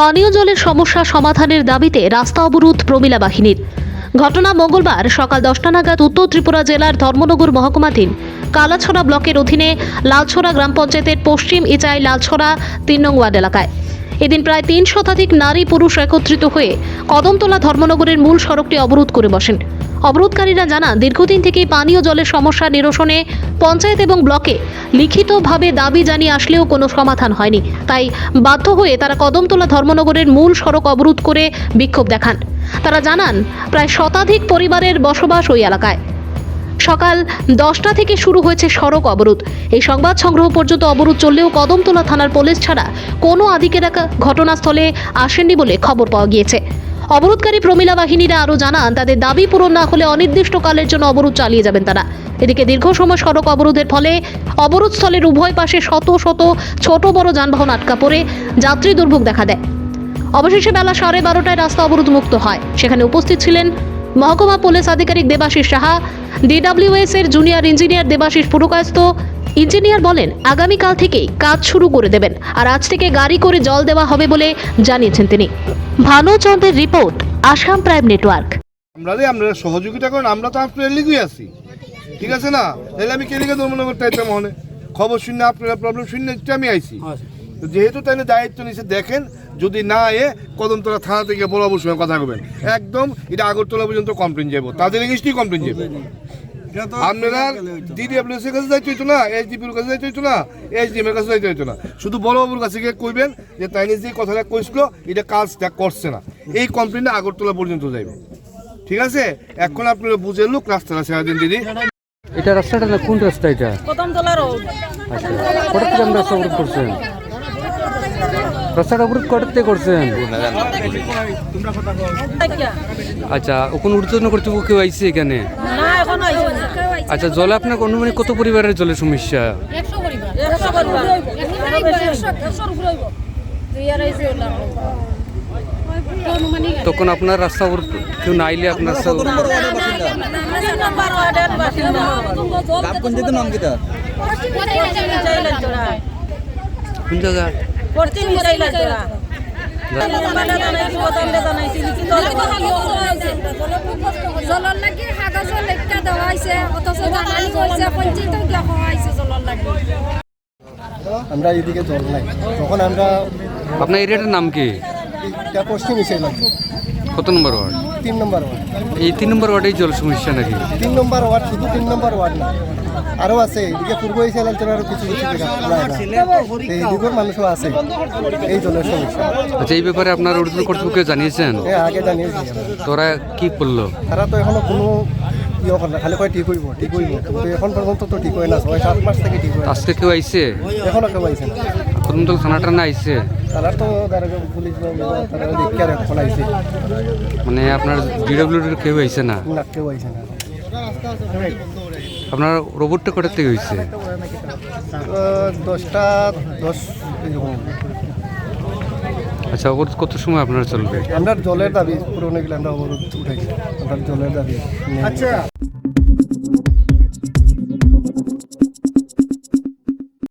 পানীয় জলের সমস্যা সমাধানের দাবিতে রাস্তা অবরোধ প্রমিলা বাহিনীর। ঘটনা মঙ্গলবার সকাল দশটা নাগাদ উত্তর ত্রিপুরা জেলার ধর্মনগর মহকুমাধীন কালাছড়া ব্লকের অধীনে লালছড়া গ্রাম পঞ্চায়েতের পশ্চিম ইচাই লালছড়া তিন নং ওয়ার্ড এলাকায়। এদিন প্রায় তিন শতাধিক নারী পুরুষ একত্রিত হয়ে কদমতলা ধর্মনগরের মূল সড়কটি অবরোধ করে বসেন। অবরোধকারীরা জানান, দীর্ঘদিন থেকেই পানীয় জলের সমস্যা নিরসনে পঞ্চায়েত এবং ব্লকে লিখিতভাবে দাবি জানিয়ে আসলেও কোনো সমাধান হয়নি। তাই বাধ্য হয়ে তারা কদমতলা ধর্মনগরের মূল সড়ক অবরোধ করে বিক্ষোভ দেখান। তারা জানান, প্রায় শতাধিক পরিবারের বসবাস ওই এলাকায়। সকাল দশটা থেকে শুরু হয়েছে সড়ক অবরোধ। এই সংবাদ সংগ্রহ পর্যন্ত অবরোধ চললেও কদমতলা থানার পুলিশ ছাড়া কোনো আধিকারিক ঘটনাস্থলে আসেননি বলে খবর পাওয়া গিয়েছে। অবরোধকারী প্রমিলা বাহিনীরা আরও জানান, তাদের দাবি পূরণ না হলে অনির্দিষ্টকালের জন্য অবরোধ চালিয়ে যাবেন তারা। এদিকে দীর্ঘ সময় সড়ক অবরোধের ফলে অবরোধস্থলের উভয় পাশে শত শত ছোট বড় যানবাহন আটকা পড়ে যাত্রী দুর্ভোগ দেখা দেয়। অবশেষে বেলা সাড়ে বারোটায় রাস্তা অবরোধ মুক্ত হয়। সেখানে উপস্থিত ছিলেন মহকুমা পুলিশ আধিকারিক দেবাশিস সাহা ডিডাব্লিউএস এর junior engineer Debashis Purkayastha engineer বলেন আগামীকাল থেকেই কাজ শুরু করে দেবেন আর আজ থেকে গাড়ি করে জল দেওয়া হবে বলে জানিয়েছেন তিনি। ভানু চন্দ্রের রিপোর্ট আসাম প্রাইম নেটওয়ার্ক। আমরা রে আপনারা সহযোগিতা করেন আমরা তো আপনার লিগুই আছি। ঠিক আছে না? তাহলে আমি কেলিকে ধর্মনগর চাইতাম মনে খবর শুনে আপনারা প্রবলেম শুনে একটু আমি আইছি। তো যেহেতু তাহলে দায়িত্ব নিছে দেখেন যদি না এ কদমতলা থানা থেকে বাবুর সঙ্গে কথা বলবেন। একদম এটা আগরতলা পর্যন্ত কমপ্লেন যাব তাদের লিস্টই কমপ্লেন যাবে আপনারা ডিডিএফএস এর কাছে যাইতে হইতো না এইচডিপির কাছে যাইতে হইতো না এইচডিএম এর কাছে যাইতে হইতো না। শুধু বড় বাবুর কাছে গিয়ে কইবেন যে তাই যে কথাটা কইছিল এটা কাজটা করছে না। এই কমপ্লেনটা আগরতলা পর্যন্ত যাইবে। ঠিক আছে? এখন আপনারা বুঝে লোক রাস্তাটা ছেড়ে দিন দিদি। এটা রাস্তাটা না কোন রাস্তা এটা? কদমতলা রোড। আচ্ছা কটা থেকে আমরা রাস্তা অবরোধ করছেন? রাস্তাটা অবরোধ থেকে করছেন আচ্ছা ওখানে ঊর্ধ্বতন কর্তৃপক্ষ কেউ আইছে এখানে না এখন আইছে না আচ্ছা জলে আপনার অনুমানিক কত পরিবারের জলের সমস্যা তখন আপনার রাস্তা কেউ না আইলে আপনার কোন জায়গা পশ্চিম চাইলেন জোড়া জানাইছি বতনলে জানাইছি লিখিত জলৰ লাগি কাগজৰ লেখা দেওয়া হৈছে অথচ জানানি হৈছে পঞ্চায়তক লেখা হৈছে জলৰ লাগি আমরা এদিকে জল নাই। তখন আমরা আপনার এরিয়াটার নাম কি? পশ্চিম কত নম্বর ওয়ার্ড? তিন নম্বর ওয়ার্ড। এই তিন নম্বর ওয়ার্ডেই জল সমস্যা নাকি? তিন নম্বর ওয়ার্ড শুধু তিন নম্বর ওয়ার্ড না। আরও আছে এদিকে পূর্ব এসে আলোচনার কিছু কিছু জায়গা আছে। এইদিকের মানুষও আছে। এই জলের সমস্যা। আচ্ছা এই ব্যাপারে আপনার ঊর্ধ্বতন কর্তৃপক্ষ জানিয়েছেন? এ আগে জানিয়েছি। তোরা কি করল? তারা তো এখনও কোনো ইয়ে করে খালি কয় ঠিক হইব ঠিক হইব। কিন্তু এখন পর্যন্ত তো ঠিক হয় না ছয় সাত মাস থেকে ঠিক হয় আজকে কেউ আইছে? এখনও কেউ আইছে না। থানাটা না আইছে। তারা তো পুলিশ মানে আপনার ডিডব্লিউডির কেউ আইছে না? না কেউ আইছে না। আপনার রোবটটা কটার থেকে হয়েছে দশটা দশ আচ্ছা অবরোধ কত সময় আপনার চলবে? আমরা জলের দাবি পুরনো গেলে আমরা অবরোধ উঠাইছি। আমরা জলের দাবি নিয়ে-